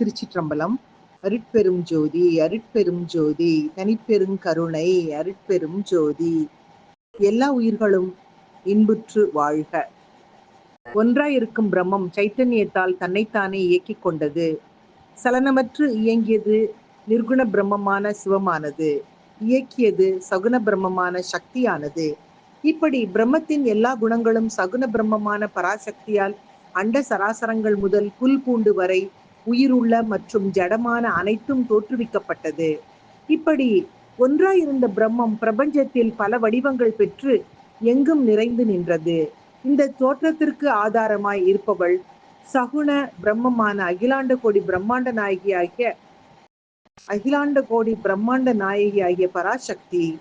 திருச்சிற்றம்பலம் அருட்பெரும் ஜோதி அருட்பெரும் ஜோதி தனிப்பெரும் கருணை அருட்பெரும் ஜோதி. எல்லா உயிர்களும் இன்புற்று வாழ்க. ஒன்றாயிருக்கும் பிரம்மம் சைத்தன்யத்தால் தன்னைத்தானே இயக்கிக் கொண்டது. சலனமற்று இயங்கியது நிர்குண பிரம்மமான சிவமானது. இயக்கியது சகுன பிரம்மமான சக்தியானது. இப்படி பிரம்மத்தின் எல்லா குணங்களும் சகுன பிரம்மமான பராசக்தியால் அண்ட சராசரங்கள் முதல் புல் பூண்டு வரை உயிருள்ள மற்றும் ஜடமான அனைத்தும் தோற்றுவிக்கப்பட்டது. இப்படி ஒன்றாயிருந்த பிரம்மம் பிரபஞ்சத்தில் பல வடிவங்கள் பெற்று எங்கும் நிறைந்து நின்றது. இந்த தோற்றத்திற்கு ஆதாரமாய் இருப்பவள் சகுண பிரம்மமான அகிலாண்ட கோடி பிரம்மாண்ட நாயகி ஆகிய அகிலாண்ட கோடி பிரம்மாண்ட நாயகி ஆகிய பராசக்தி.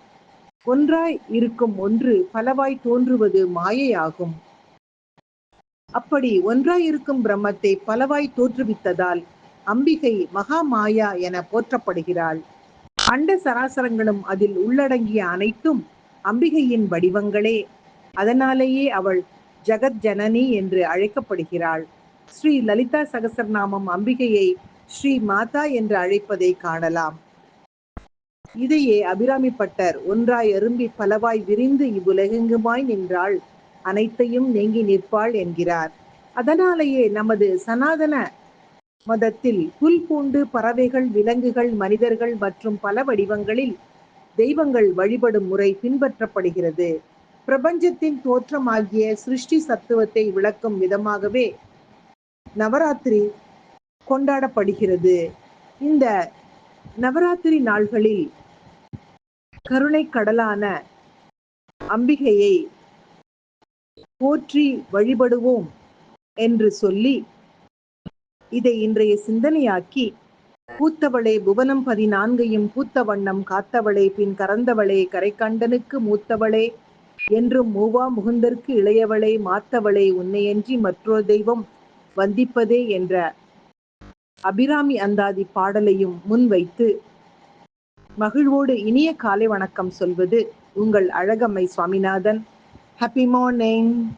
ஒன்றாய் இருக்கும் ஒன்று பலவாய் தோன்றுவது மாயையாகும். அப்படி ஒன்றாய் இருக்கும் பிரம்மத்தை பலவாய் தோற்றுவித்ததால் அம்பிகை மகா மாயா என போற்றப்படுகிறாள். அண்ட சராசரங்களும் அதில் உள்ளடங்கிய அனைத்தும் அம்பிகையின் வடிவங்களே. அதனாலேயே அவள் ஜெகத் ஜனனி என்று அழைக்கப்படுகிறாள். ஸ்ரீ லலிதா சகசரநாமம் அம்பிகையை ஸ்ரீ மாதா என்று அழைப்பதை காணலாம். இதையே அபிராமி பட்டர் ஒன்றாய் அரும்பி பலவாய் விரிந்து இவ்வுலகெங்குமாய் நின்றாள். அனைத்தையும் நீங்கி நிற்பாள் என்கிறார். அதனாலேயே நமது சனாதன மதத்தில் புல் பூண்டு பறவைகள் விலங்குகள் மனிதர்கள் மற்றும் பல வடிவங்களில் தெய்வங்கள் வழிபடும் முறை பின்பற்றப்படுகிறது. பிரபஞ்சத்தின் தோற்றமாகிய சிருஷ்டி சத்துவத்தை விளக்கும் விதமாகவே நவராத்திரி கொண்டாடப்படுகிறது. இந்த நவராத்திரி நாள்களில் கருணை கடலான அம்பிகையை போற்றி வழிபடுவோம் என்று சொல்லி இதை இன்றைய சிந்தனையாக்கி பூத்தவளே புவனம் பதினான்கையும் பூத்த வண்ணம் காத்தவளே பின் கறந்தவளே கரைக்கண்டனுக்கு மூத்தவளே என்றும் மூவா முகுந்தற்கு இளையவளே மாத்தவளே உன்னையன்றி மற்றொரு தெய்வம் வந்திப்பதே என்ற அபிராமி அந்தாதி பாடலையும் முன்வைத்து மகிழ்வோடு இனிய காலை வணக்கம் சொல்வது உங்கள் அழகம்மை சுவாமிநாதன். Happy morning.